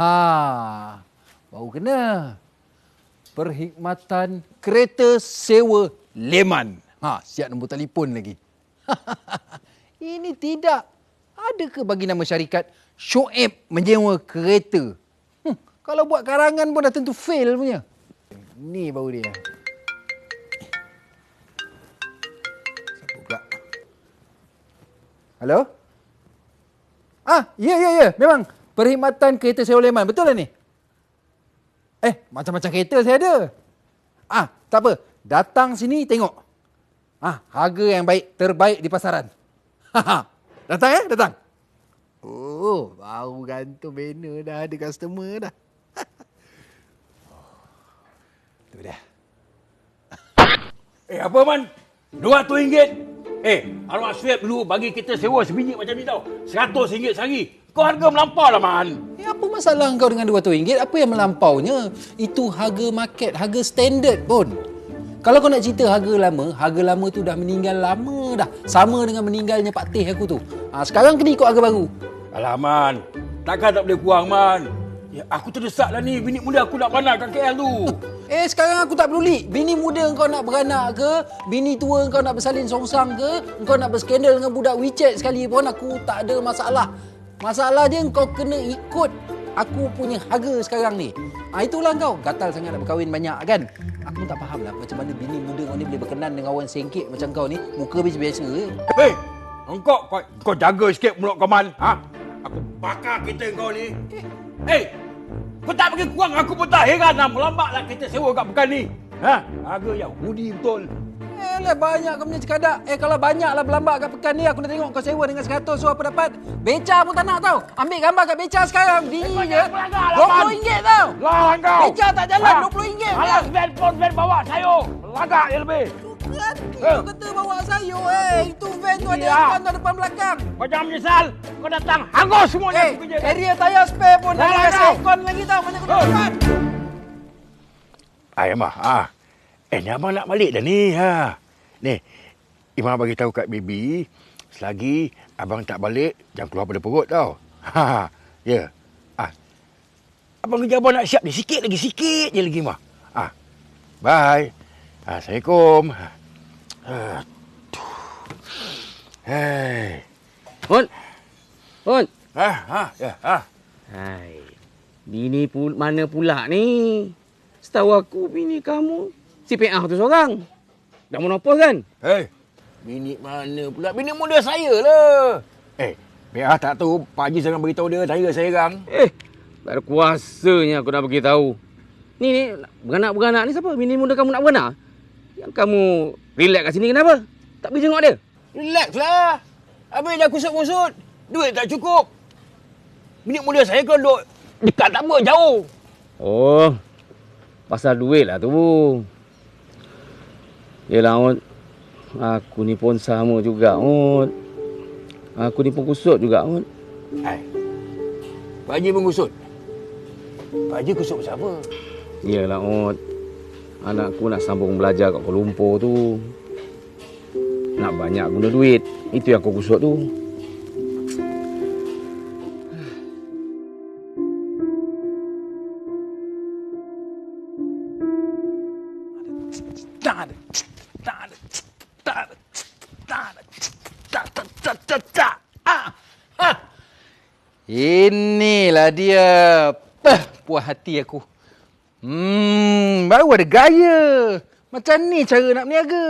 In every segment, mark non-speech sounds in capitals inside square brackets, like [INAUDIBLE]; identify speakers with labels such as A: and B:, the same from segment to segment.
A: ha, baru kena. Perkhidmatan kereta sewa Leman. Ha, siap nombor telefon lagi. [LAUGHS] Ini tidak. Adakah bagi nama syarikat Shoaib menyewa kereta? Hmm, kalau buat karangan pun dah tentu fail punya. Ni baru dia. Siapa pula? Halo? Ah, ya, ya, ya. Memang perkhidmatan kereta sewa Leman. Betul lah ni? Eh, macam-macam kereta saya ada. Ah, tak apa. Datang sini tengok. Ah, harga yang baik, terbaik di pasaran. datang eh, datang. Oh, baru gantung banner dah ada customer dah. tu [LAUGHS] dia.
B: Eh, apa man? RM200. Eh, Arwah Sueb dulu bagi kita sewa sebiji macam ni tau. RM100 sehari. Kau harga melampau lah, Man.
A: Eh, apa masalah kau dengan RM200? Apa yang melampaunya? Itu harga market, harga standard pun. Kalau kau nak cerita harga lama, harga lama tu dah meninggal lama dah. Sama dengan meninggalnya Pak Teh aku tu. Ha, sekarang kena ikut harga baru.
B: Alah, Man. Takkan tak boleh kurang, Man. Ya, aku terdesak lah ni. Bini muda aku nak beranak kat KL tu.
A: Eh, sekarang aku tak peduli. Bini muda kau nak beranak ke? Bini tua kau nak bersalin songsang ke? Kau nak berskandal dengan budak WeChat sekali pun aku tak ada masalah. Masalah dia kau kena ikut aku punya harga sekarang ni. Ha, itulah kau. Gatal sangat nak berkahwin banyak kan? Aku tak faham lah macam mana bini muda kau ni boleh berkenan dengan orang sengkit macam kau ni. Muka biasa-biasa je.
B: Hei, engkau kau, kau jaga sikit mulut kau, Man. Ha? Aku bakar kereta kau ni. Hei, kau tak bagi kurang aku pun tak heran lah. Melambatlah kita sewa kat pekan ni. Ha? Harga yang hudi betul.
A: Eh lah banyak kau punya cekadak. Eh kalau banyak lah berlambat kat pekan ni aku nak tengok kau sewa dengan 100 so apa dapat. Beca pun tak nak tau. Ambil gambar kat beca sekarang. Diri
B: Eh,
A: je.
B: jangan pelagak lah, Man.
A: RM20 tau.
B: Lah kau.
A: Beca tak jalan RM20
B: Alas van pun van bawa sayur. Lagak je lebih. Eh.
A: Kau kata bawa sayur eh. Itu van tu ada
B: Ya.
A: aircon tu depan belakang.
B: Kau jangan menyesal. Kau datang hangus semuanya.
A: Eh,
B: kerja.
A: area tayar spare pun dah
B: Lah,
A: ada
B: kau.
A: aircon lagi tau. Mana kau nak
B: Oh.
A: dapat?
B: Ay, Amah. Ah. Eh, ni abang nak balik dah ni. Ha. Ni, Imam bagi tahu kat baby, selagi abang tak balik, jangan keluar pada perut tau. Ha. Ya. Ah. Abang kerja abang nak siap ni. Sikit lagi, sikit je lagi, Mah. Ah. Bye. Assalamualaikum. Aduh. Hei.
C: Hon. Hon.
B: Ha, ha, ya, ha.
C: Hai. Bini pul mana pula ni? Setahu aku bini kamu si PA tu seorang. Dah monopol kan?
B: Hei. Bini mana pula? Bini muda saya lah. Eh, biar tak tahu Pak Haji jangan beritahu dia saya seorang.
C: Eh, tak ada kuasanya aku nak bagi tahu. Ni ni beranak-beranak ni siapa? Bini muda kamu nak beranak? Yang kamu relax kat sini kenapa? Tak pergi tengok dia.
B: Relax lah. Habis dah kusut-kusut. Duit tak cukup. Bini muda saya kalau duduk dekat tak apa, jauh.
C: Oh. Pasal duit lah tu. Yelah, Ot. Aku ni pun sama juga, Ot. Aku ni pun kusut juga, Ot.
B: Hai. Pak Haji pun kusut. Pak Haji kusut pasal apa?
C: Yelah, Ot. Anakku nak sambung belajar kat Kuala Lumpur tu. Nak banyak guna duit. Itu yang aku kusut tu.
A: Ah. Ah. Inilah dia. Puas hati aku. Hmm, baru ada gaya. Macam ni cara nak berniaga.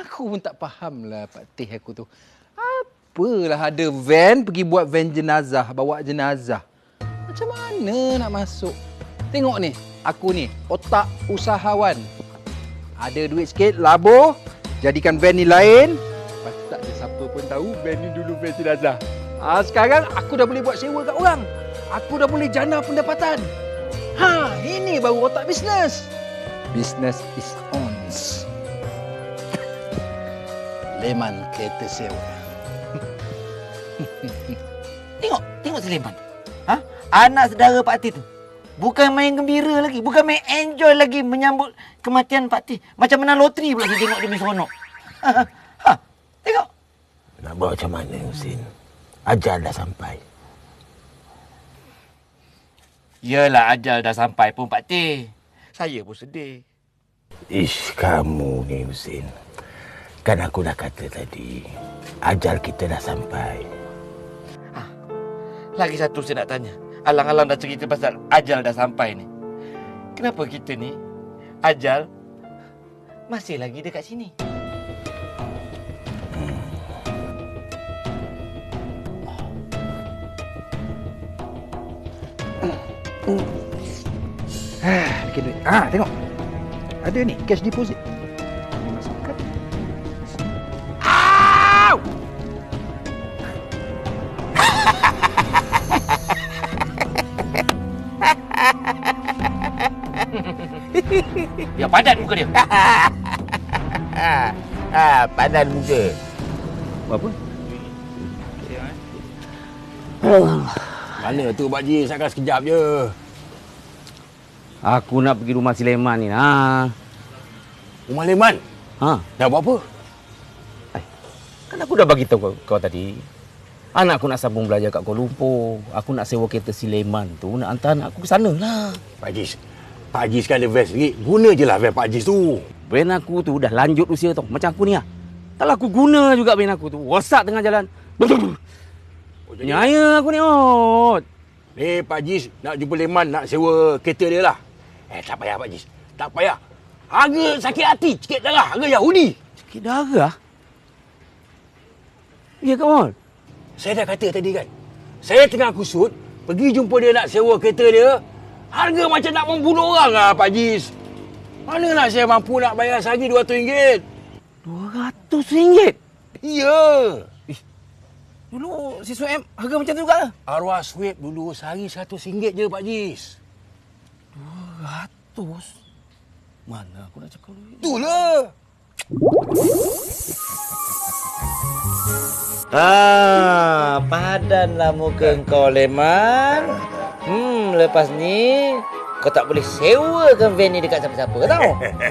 A: Aku pun tak faham lah Pak Teh aku tu. Apalah ada van pergi buat van jenazah, bawa jenazah. Macam mana nak masuk? Tengok ni, aku ni otak usahawan. Ada duit sikit, labur, jadikan van ni lain. Lepas tak ada siapa pun tahu van ni dulu van jenazah. Ah, sekarang aku dah boleh buat sewa kat orang. Aku dah boleh jana pendapatan. Ha, ini baru otak bisnes. Business is on. [LAUGHS] Leman kereta sewa. [LAUGHS]
D: Tengok, tengok Sulaiman. Ha? Anak saudara Pak Tih tu. Bukan main gembira lagi, bukan main enjoy lagi menyambut kematian Pak Tih. Macam menang loteri pula kita tengok dia main seronok. Ha, [LAUGHS] ha. Tengok.
B: Nak buat macam mana, Husin? Ajal dah sampai.
D: Yelah ajal dah sampai pun Pak Teh. Saya pun sedih.
B: Ish, kamu ni Husin. Kan aku dah kata tadi, ajal kita dah sampai.
D: Lagi satu saya nak tanya. Alang-alang dah cerita pasal ajal dah sampai ni. Kenapa kita ni, ajal masih lagi dekat sini?
A: Ah, bikin duit. Ah, tengok. Ada ni, cash deposit. Masukkan. Au! [LAUGHS]
D: Ya padat muka dia. [LAUGHS]
B: Ah, padan muka.
C: Apa?
B: Mana tu Pak Ji? Saya akan sekejap je.
C: Aku nak pergi rumah Sileman ni. Ha.
B: Rumah Leman.
C: Ha.
B: Nak buat apa?
C: Kan aku dah bagi tahu kau, kau tadi. Anak aku nak sambung belajar kat Kuala Lumpur. Aku nak sewa kereta Sileman tu nak hantar anak aku ke sana lah.
B: Pak Ji, Pak Ji sekarang ada van sendiri. Guna je lah van Pak Ji tu.
C: Van aku tu dah lanjut usia tau. Macam aku ni lah. Kalau aku guna juga van aku tu. Rosak tengah jalan.
B: Oh,
C: Nyaya aku ni. Oh.
B: Ni Pak Jis nak jumpa Leman nak sewa kereta dia lah. Eh tak payah Pak Jis. Tak payah. Harga sakit hati sikit darah. Harga Yahudi.
C: Sakit darah? Ya kawan.
B: Saya dah kata tadi kan. Saya tengah kusut. Pergi jumpa dia nak sewa kereta dia. Harga macam nak membunuh orang lah Pak Jis. Mana nak saya mampu nak bayar sehari RM200?
C: RM200?
B: Ya.
C: Dulu si Suem harga macam tu juga lah.
B: Arwah Sweep dulu sehari RM100 je Pak Jis.
C: RM200? Mana aku nak cakap duit?
B: Itulah.
D: Ah, padanlah muka kau Leman. Hmm, lepas ni kau tak boleh sewakan van ni dekat siapa-siapa tau.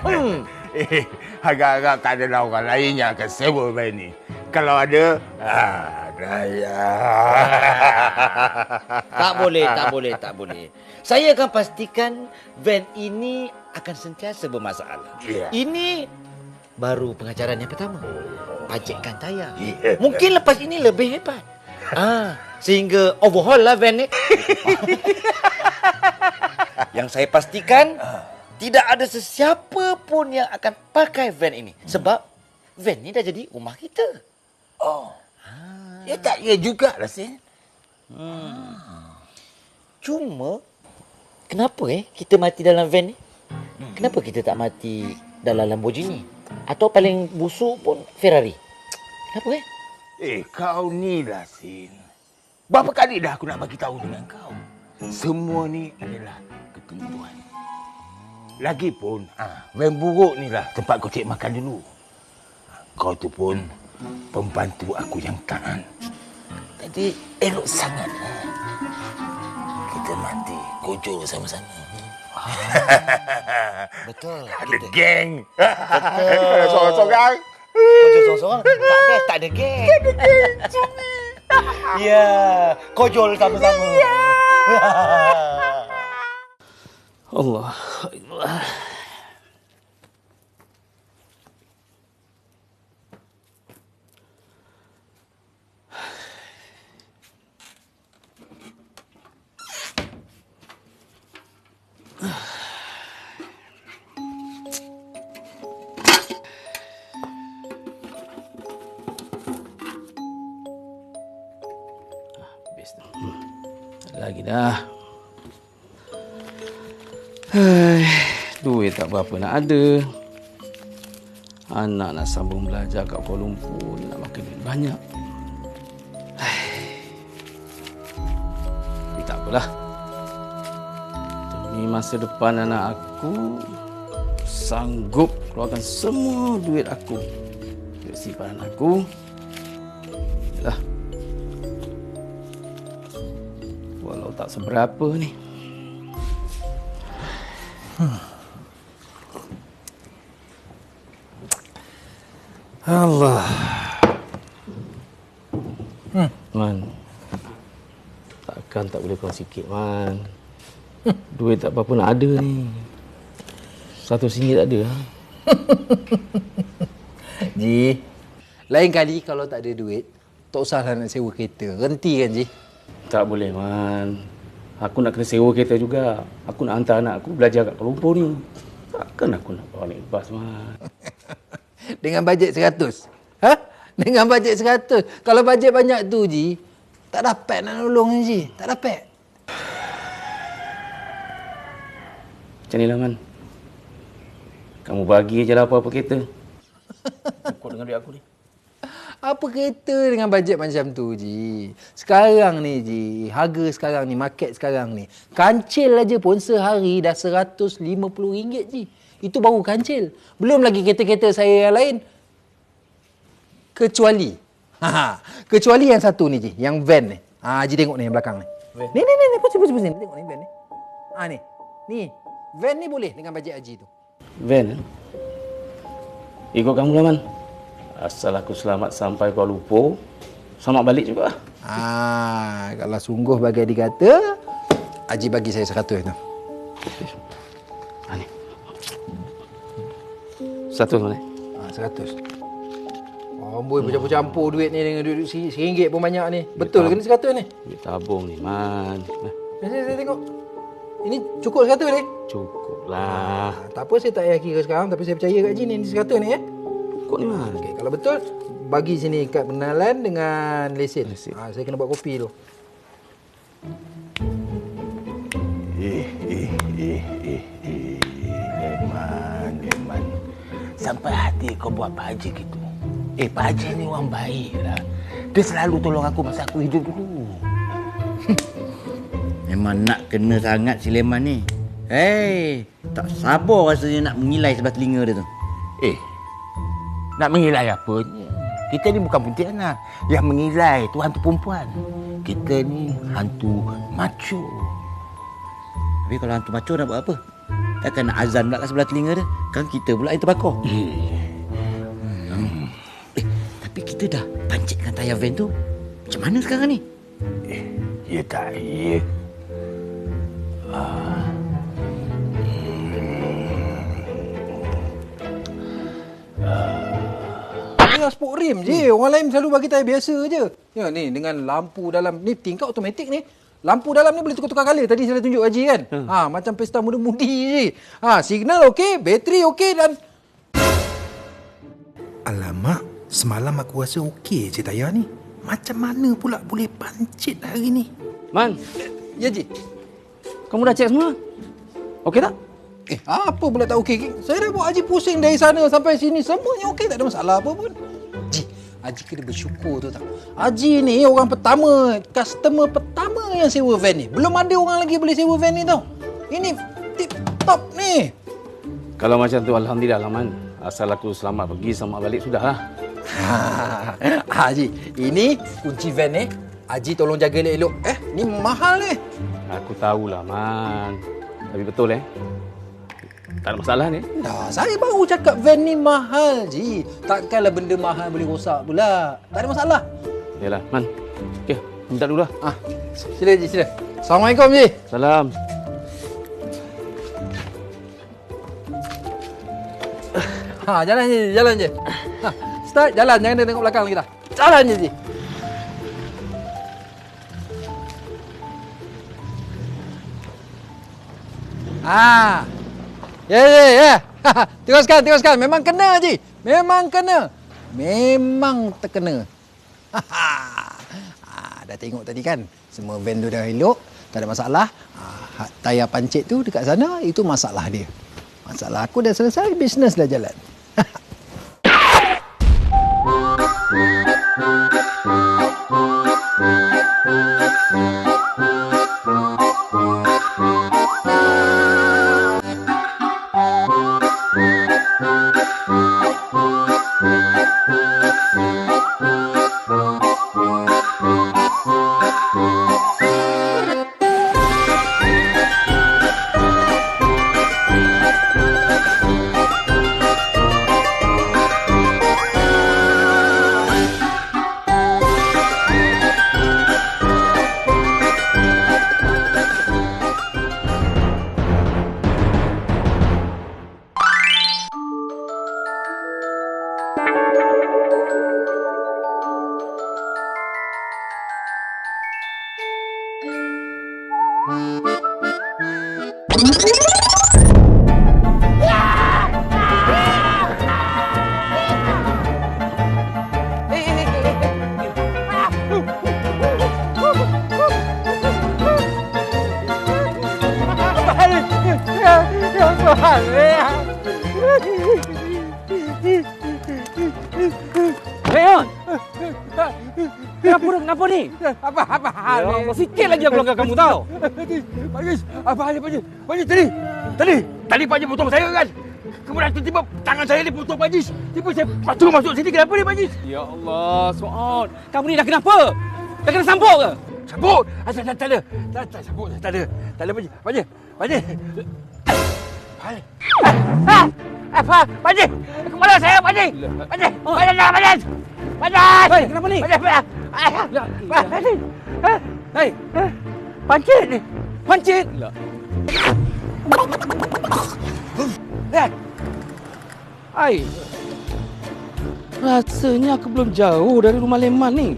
D: Hmm.
E: Eh, [LAUGHS] agak-agak tak ada orang lain yang akan sewa van ni. Kalau ada, ah, raya. [LAUGHS]
D: Tak boleh, tak boleh, tak boleh. Saya akan pastikan van ini akan sentiasa bermasalah.
E: Ya.
D: Ini baru pengajaran yang pertama. Pajakkan tayar.
E: Ya.
D: Mungkin lepas ini lebih hebat. Ah, sehingga overhaul lah van ni. [LAUGHS] yang saya pastikan tidak ada sesiapa pun yang akan pakai van ini sebab van ni dah jadi rumah kita.
E: Oh. Ya tak ya jugalah, Sin.
D: Cuma kenapa eh kita mati dalam van ni? Kenapa kita tak mati dalam Lamborghini? Atau paling busuk pun Ferrari? Kenapa eh?
E: Eh, kau ni lah, Sin. Berapa kali dah aku nak bagi tahu dengan kau? Semua ni adalah ketentuan. Lagipun, ah, van buruk ni lah tempat kau cek makan dulu. Kau tu pun pembantu aku yang taat. Jadi, elok sangat lah. Kita mati kojol sama-sama.
D: Betul. [LAUGHS]
E: Ada geng.
D: Betul. [LAUGHS]
E: Kalau seorang-seorang.
D: Kojol seorang-seorang tak best, tak ada geng. Tak ada geng. [LAUGHS] Ya, kojol sama-sama.
C: Allah. Allah. Dah. Hai, duit tak berapa nak ada. Anak nak sambung belajar kat Kuala Lumpur nak makan duit banyak. Hai. Tak apalah. Demi masa depan anak aku, sanggup keluarkan semua duit aku. Duit simpanan aku. Yalah. Tak seberapa ni. Allah. Hmm. Man. Takkan tak boleh kurang sikit, Man. Duit tak apa-apa nak ada ni. Satu singgit tak ada. Ha? [LAUGHS]
A: Ji, lain kali kalau tak ada duit, tak usahlah nak sewa kereta. Renti kan, Ji?
C: Tak boleh, Man. Aku nak kena sewa kereta juga. Aku nak hantar anak aku belajar kat Kuala Lumpur ni. Takkan aku nak bawa naik bas, Man. [LAUGHS]
A: Dengan bajet 100. Ha? Dengan bajet 100. Kalau bajet banyak tu, Ji, tak dapat nak nolong, Ji. Tak dapat.
C: Macam ni lah, Man. Kamu bagi je lah apa-apa kereta. [LAUGHS] Kau dengan duit aku ni.
A: Apa kereta dengan bajet macam tu, Ji? Sekarang ni, Ji, harga sekarang ni, market sekarang ni, kancil aja pun sehari dah RM150, Ji. Itu baru kancil. Belum lagi kereta-kereta saya yang lain. Kecuali. [LAUGHS] Ha, kecuali yang satu ni, Ji. Yang van ni. Ha, Ji tengok ni yang belakang ni. Ni, ni, ni, ni. Pusing, pusing, pusing. Tengok ni van ni. Ha, ni. Ni. Van ni boleh dengan bajet Haji tu.
C: Van? Ikut kamu lah, Man. Asal aku selamat sampai Kuala Lumpur, selamat balik juga.
A: Ah, kalau sungguh bagai dikata, Haji bagi saya seratus tu.
C: Ha, ni. Satu mana?
A: Ah, seratus. Oh, boy bercampur-campur duit ni dengan duit RM1 pun banyak ni. Betul ke ni seratus ni?
C: Duit tabung ni, Man.
A: Eh, Saya, saya tengok. Ini cukup seratus ni?
C: cukup lah.
A: Ah, tak apa, saya tak payah kira sekarang. Tapi saya percaya kat Haji ni, ni seratus ni eh.
C: Cukup ni, Man.
A: Okey, kalau betul, bagi sini kad pengenalan dengan lesen.
C: Lesen.
A: Ah, saya kena buat kopi dulu.
E: Eh, eh, eh, eh, eh. Leman, Leman. Sampai hati kau buat Pak Haji gitu. Eh, Pak Haji ni orang baik lah. Dia selalu tolong aku masa aku hidup dulu. [LAUGHS]
D: Memang nak kena sangat si Leman ni. Hei, tak sabar rasanya nak mengilai sebelah telinga dia tu.
E: Eh, nak mengilai apa ni? Kita ni bukan Pontianak. Yang mengilai tu hantu perempuan. Kita ni hantu macho.
D: Tapi kalau hantu maco nak buat apa? Takkan nak azan pula kat sebelah telinga dia? Kan kita pula yang terbakar. Hmm. Eh, tapi kita dah pancitkan tayar van tu. Macam mana sekarang ni?
E: Ya tak, ya.
A: Ni sport rim je. Orang lain selalu bagi tayar biasa je. Ya ni dengan lampu dalam ni tingkap automatik ni. Lampu dalam ni boleh tukar-tukar color. Tadi saya dah tunjuk Haji kan. Ha macam pesta muda-mudi je. Ha signal okey, bateri okey dan
F: Alamak, semalam aku rasa okey je tayar ni. Macam mana pula boleh pancit hari ni?
C: Man,
A: ya Ji.
C: kamu dah cek semua? Okey tak?
A: Eh apa pula tak okey? Saya dah buat Haji pusing dari sana sampai sini semuanya okey tak ada masalah apa pun. Ji, Haji kena bersyukur tu tak. Haji ni orang pertama, customer pertama yang sewa van ni. Belum ada orang lagi boleh sewa van ni tau. Ini tip top ni.
C: Kalau macam tu, Alhamdulillah lah, Man. Asal aku selamat pergi, selamat balik, sudah lah.
A: Ha, [LAUGHS] Haji, ini kunci van ni. Haji tolong jaga elok-elok. Eh, ni mahal ni.
C: Aku tahulah, Man. Tapi betul, eh? Tak ada masalah ni.
A: Dah, saya baru cakap van ni mahal, Ji. Takkanlah benda mahal boleh rosak pula. Tak ada masalah.
C: Yalah, Man. Okey, minta dulu lah.
A: Ah, sila Ji, sila. Assalamualaikum, Ji.
C: Salam.
A: Ha, jalan je, jalan je. Ha, start, jalan. Jangan tengok belakang lagi dah. Jalan je, Ji. Ah. Ya, ya, ya. [LAUGHS] Teruskan, teruskan. Memang kena, Ji. Memang kena. Memang terkena. [LAUGHS] ah, dah tengok tadi kan. Semua van tu dah elok. Tak ada masalah. Ah, tayar pancit tu dekat sana, itu masalah dia. Masalah aku dah selesai, bisnes dah jalan.
C: Kenapa, ni?
A: Apa apa hal
C: Ya,
A: ni?
C: Sikit lagi aku langgar kamu tahu.
E: Pak Haji, apa hal ni Pak Haji? Pak Haji tadi, tadi, tadi Pak Haji potong saya kan? Kemudian tiba-tiba tangan saya dipotong Pak Haji. Tiba saya patut masuk sini. Kenapa ni Pak Haji?
C: Ya Allah, Suad. Kamu ni dah kenapa? Dah kena sampuk ke?
E: Sabuk! Ah, tak, tak, tak ada. Tak, tak, sabuk. Tak ada. Tak ada Pak Haji. Pak Haji, Pak Haji. Pak Haji. Ah, ah, Pak Pak Haji. Kepala saya Pak Haji. Pak Haji. Pak Haji, Pak Haji. Pak Haji.
C: Hei, kenapa ni?
E: Pak Pak Pak. Ah,
C: Hei,
E: Pancit ni.
C: pancit.
E: Lihat.
C: Hai. Rasanya aku belum jauh dari rumah Leman ni.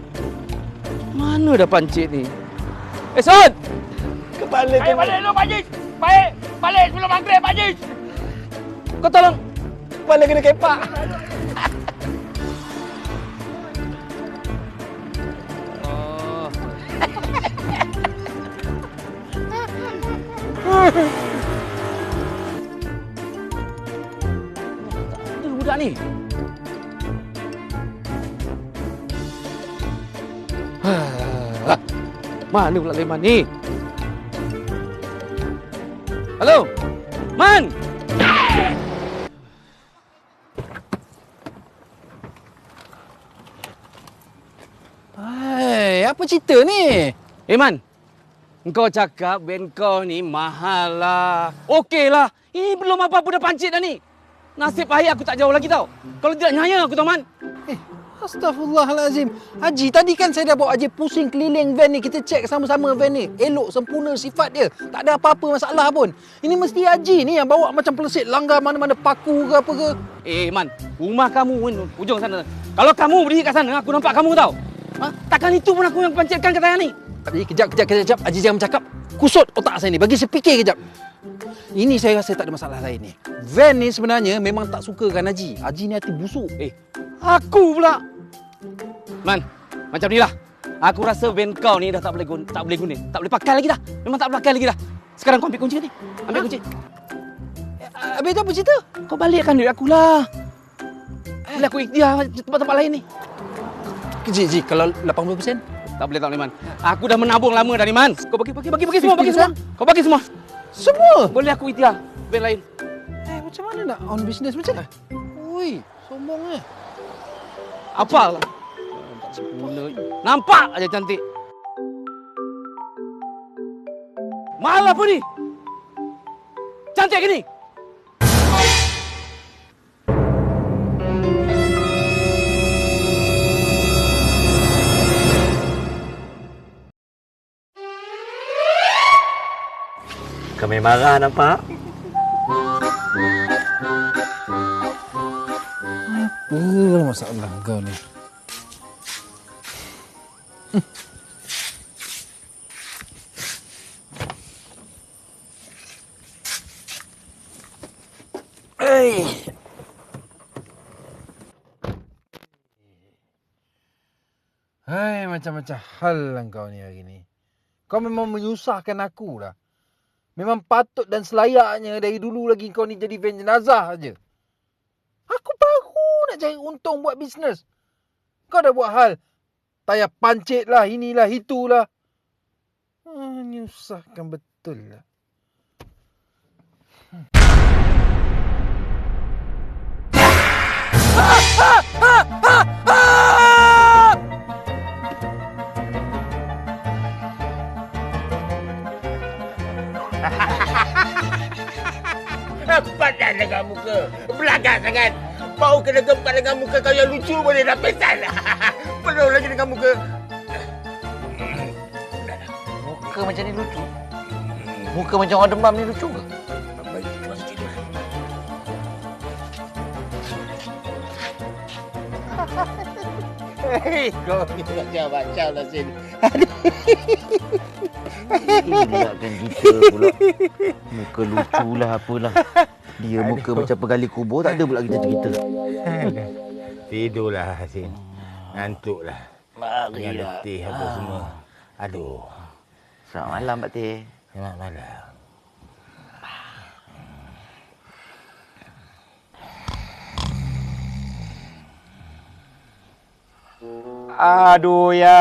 C: Mana dah pancit ni? Eh, Son!
D: Kepala
E: Balik, balik dulu Pak Haji. Balik. Balik sebelum maghrib Pak Haji.
C: Kau tolong.
D: Kepala kena kepak.
C: Mana pula Leman ni? Halo? Man!
A: Hai, apa cerita ni?
C: Eh Man, kau cakap band kau ni mahal lah. Okey lah. Ini belum apa-apa dah pancit dah ni. Nasib baik aku tak jauh lagi tau. Kalau tidak nyaya aku tau Man.
A: Eh, Astaghfirullahalazim. Haji, tadi kan saya dah bawa Haji pusing keliling van ni. Kita cek sama-sama van ni. Elok, sempurna sifat dia. Tak ada apa-apa masalah pun. Ini mesti Haji ni yang bawa macam pelesit langgar mana-mana paku ke apa ke.
C: Eh Man, rumah kamu Wen, ujung sana. Kalau kamu berdiri kat sana, aku nampak kamu tau. Ha? Takkan itu pun aku yang pancitkan kata ni.
A: Haji, kejap, kejap, kejap. Haji jangan bercakap. Kusut otak saya ni. Bagi saya fikir kejap. Ini saya rasa tak ada masalah lain ni. Van ni sebenarnya memang tak sukakan Haji. Haji ni hati busuk.
C: Eh, aku pula. Man, macam ni lah. Aku rasa van kau ni dah tak boleh guna, tak boleh guna. Tak boleh pakai lagi dah. Memang tak boleh pakai lagi dah. Sekarang kau ambil kunci ni. Ambil kunci.
A: Eh, Habis tu apa cerita?
C: Kau balikkan duit aku lah. Boleh aku ikhtiar tempat-tempat lain ni.
A: Ji, kalau 80%?
C: Tak boleh tak boleh Man. Aku dah menabung lama dari Man. Kau bagi bagi bagi bagi semua bagi semua. Kau bagi semua.
A: Semua?
C: Boleh aku ikhtiar van lain.
A: Eh, macam mana nak on business macam ni? Ui, sombong eh.
C: Apa. Tak sempurna. Nampak aja cantik. Mahal apa ni? Cantik ke
D: marah nampak?
A: Apa masalah kau ni? Hey. Hai, macam-macam hal lah kau ni hari ni. Kau memang menyusahkan aku lah. Memang patut dan selayaknya dari dulu lagi kau ni jadi van jenazah aja. Aku baru nak cari untung buat bisnes. Kau dah buat hal. Tayar pancit lah, inilah, itulah. Ah, nyusahkan betul lah.
E: Padan dengan muka. Belagak sangat. Bau kena gempak dengan muka kau yang lucu boleh dah pesan. [LAUGHS] Penuh lagi dengan muka.
D: Muka macam ni lucu. Muka macam orang demam ni lucu ke? [LAUGHS] Hei, kau ni macam-macam lah sini. [LAUGHS] Ingatkan kita pula. Muka lucu lah apalah. Dia muka macam pegali kubur tak ada pula kita cerita. [LAUGHS]
G: Tidurlah Hasin. Ngantuklah.
D: Mari
G: Dengan
D: dah.
G: letih apa semua. Aduh.
D: Selamat malam Pak Teh.
G: Selamat malam.
D: Aduh ya,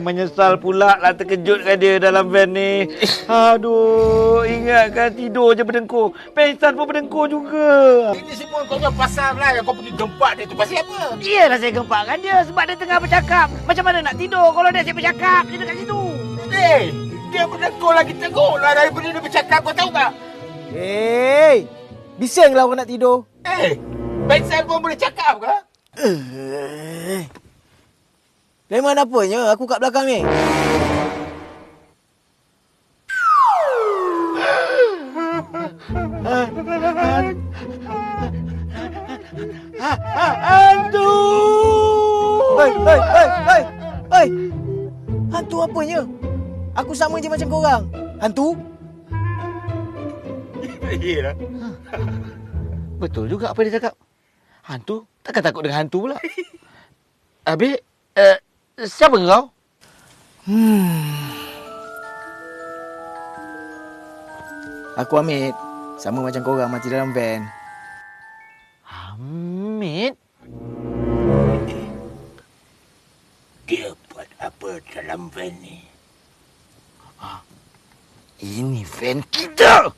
D: menyesal pula lah terkejutkan dia dalam van ni. [LAUGHS] Aduh, ingatkan tidur je berdengkur. Pengsan pun berdengkur juga.
G: Ini semua kau punya pasal lah yang kau pergi gempak dia tu. Pasal apa?
D: Iyalah saya gempakkan dia sebab dia tengah bercakap. Macam mana nak tidur kalau dia asyik bercakap dia dekat situ.
G: Eh, dia berdengkur lagi teruk lah daripada dia bercakap. Kau tahu tak?
H: Hei, bisinglah orang nak tidur.
G: Eh, Pensel pun boleh cakap ke?
H: Lemon apanya? Aku kat belakang ni.
D: Hantu!
H: Hei, hei, hei, hei. Hei. Hantu apanya? Aku sama je macam korang. Hantu?
G: Iyalah.
D: Betul juga apa dia cakap. Hantu? Takkan takut dengan hantu pula. [LAUGHS] Habis, uh, siapa kau?
H: Aku Amit. Sama macam korang mati dalam van.
D: Hamid?
G: Dia buat apa dalam van ni?
D: Ini van kita!